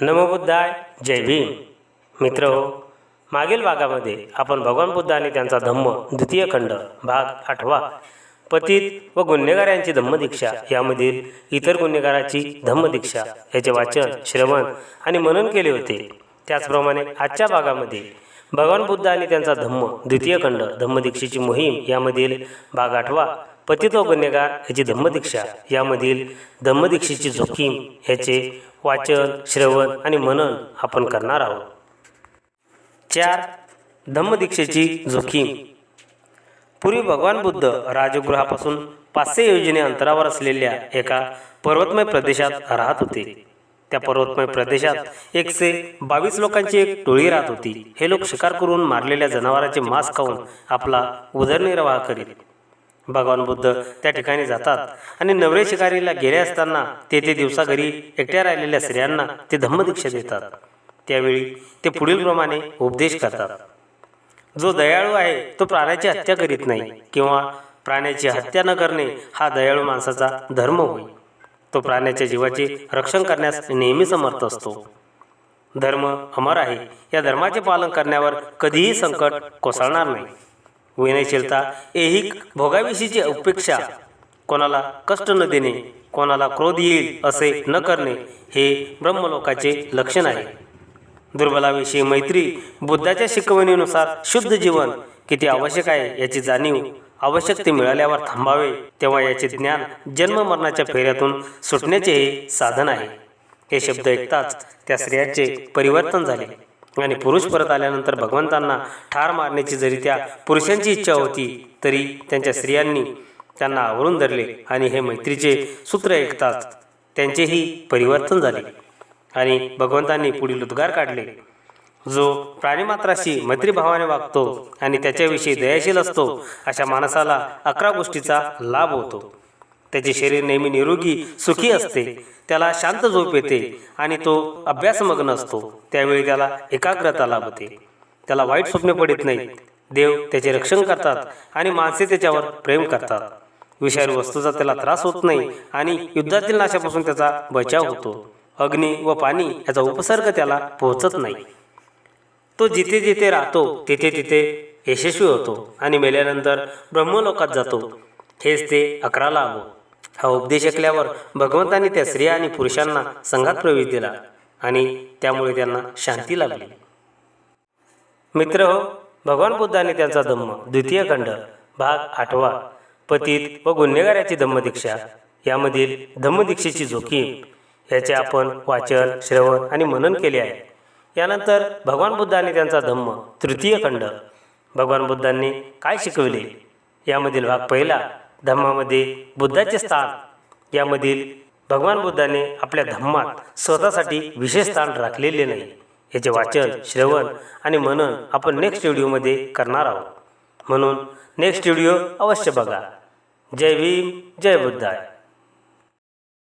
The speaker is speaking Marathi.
नमबुद्धाय जय भीम. मित्र हो मागील भागामध्ये आपण भगवान बुद्ध आणि त्यांचा धम्म द्वितीय खंड भाग आठवा. पतित व गुन्हेगार यांची धम्मदीक्षा यामधील इतर गुन्हेगाराची धम्मदीक्षा याचे वाचन श्रवण आणि मनन केले होते. त्याचप्रमाणे आजच्या भागामध्ये भगवान बुद्ध आणि त्यांचा धम्म द्वितीय खंड धम्मदीक्षेची मोहीम यामधील भाग आठवा. पतितो गुन्हेगार याची धम्मदीक्षा. यामधील धम्मदीक्षेची जोखीम याचे वाचन श्रवण आणि मनन आपण करणार आहोत. चार धम्मदीक्षेची जोखीम. पूर्वी भगवान बुद्ध राजगृहापासून पाचशे योजने अंतरावर असलेल्या एका पर्वतमय प्रदेशात राहत होते. त्या पर्वतमय प्रदेशात एकशे बावीस लोकांची एक टोळी राहत होती. हे लोक शिकार करून मारलेल्या जनावरांचे मांस खाऊन आपला उदरनिर्वाह करीत. भगवान बुद्ध त्या ठिकाणी जातात. आणि नवरे शिकारीला गेले असताना तेथे दिवसा घरी एकट्या राहिलेल्या स्त्रियांना ते धम्मदीक्षा देतात. त्यावेळी ते पुढीलप्रमाणे उपदेश करतात. जो दयाळू आहे तो प्राण्याची हत्या करीत नाही किंवा प्राण्याची हत्या न करणे हा दयाळू माणसाचा धर्म होय. तो प्राण्याच्या जीवाचे रक्षण करण्यास नेहमी समर्थ असतो. धर्म अमर आहे या धर्माचे पालन करण्यावर कधीही संकट कोसळणार नाही. विनयशीलता ऐहिक भोगाविषयीची अपेक्षा कोणाला कष्ट न देणे कोणाला क्रोध येईल असे न करणे हे ब्रह्मलोकाचे लक्षण आहे. दुर्बलाविषयी मैत्री बुद्धाच्या शिकवणीनुसार शुद्ध जीवन किती आवश्यक आहे याची जाणीव आवश्यक ते मिळाल्यावर थांबावे तेव्हा याचे ज्ञान जन्म मरणाच्या फेऱ्यातून सुटण्याचे हे साधन आहे. हे शब्द ऐकताच त्या स्त्रियाचे परिवर्तन झाले. आणि पुरुष परत आल्यानंतर भगवंतांना ठार मारण्याची जरी त्या पुरुषांची इच्छा होती तरी त्यांच्या स्त्रियांनी त्यांना आवरून धरले आणि हे मैत्रीचे सूत्र ऐकताच त्यांचेही परिवर्तन झाले आणि भगवंतांनी पुढील उद्गार काढले. जो प्राणीमात्राशी मैत्रीभावाने वागतो आणि त्याच्याविषयी दयाशील असतो अशा माणसाला अकरा गोष्टीचा लाभ होतो. त्याचे शरीर नेहमी निरोगी सुखी असते. त्याला शांत झोप येते आणि तो अभ्यासमग्न असतो. त्यावेळी त्याला एकाग्रता लाभते. त्याला वाईट स्वप्ने पडत नाहीत. देव त्याचे रक्षण करतात आणि माणसे त्याच्यावर प्रेम करतात. विषारी वस्तूचा त्याला त्रास होत नाही आणि युद्धातील नाशापासून त्याचा बचाव होतो. अग्नी व पाणी याचा उपसर्ग त्याला पोहोचत नाही. तो जिथे जिथे राहतो तिथे तिथे यशस्वी होतो आणि मेल्यानंतर ब्रह्मलोकात जातो. हेच ते अकराला लाभ हा उपदेश ऐकल्यावर भगवंतांनी त्या स्त्रिया आणि पुरुषांना संघात प्रवेश दिला आणि त्यामुळे त्यांना शांती लाभली. मित्र हो भगवान बुद्धाने त्यांचा धम्म द्वितीय खंड भाग आठवा पतित व गुन्हेगाराची धम्मदीक्षा यामधील धम्मदीक्षेची जोखीम याचे आपण वाचन श्रवण आणि मनन केले आहे. यानंतर भगवान बुद्धाने त्यांचा धम्म तृतीय खंड भगवान बुद्धांनी काय शिकवले? यामधील भाग पहिला धम्मामध्ये बुद्धाचे स्थान. यामधील भगवान बुद्धाने आपल्या धम्मात स्वतःसाठी विशेष स्थान राखलेले नाही. याचे वाचन श्रवण आणि मनन आपण नेक्स्ट व्हिडिओमध्ये करणार आहोत. म्हणून नेक्स्ट व्हिडिओ अवश्य बघा. जय भीम जय बुद्धाय.